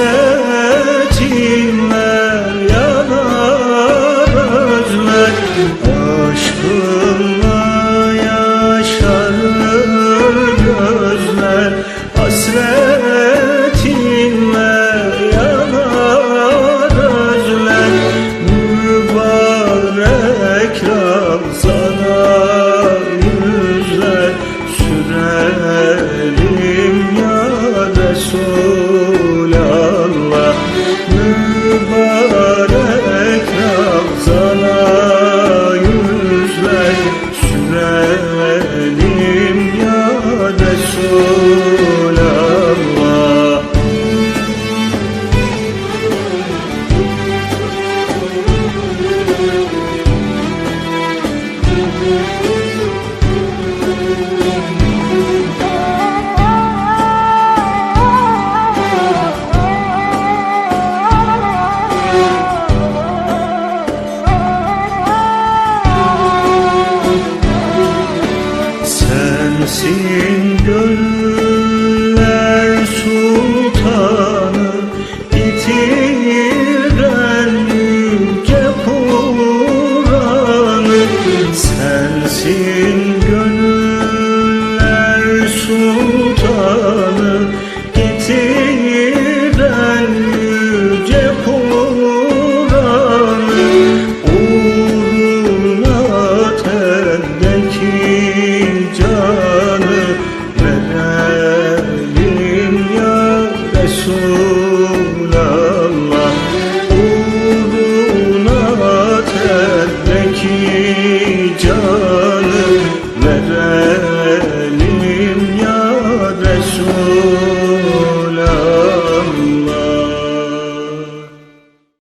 Hasretinle Sensin göller sultanı Bitiren yüce Kur'an'ı. Sensin gönüller sultanı.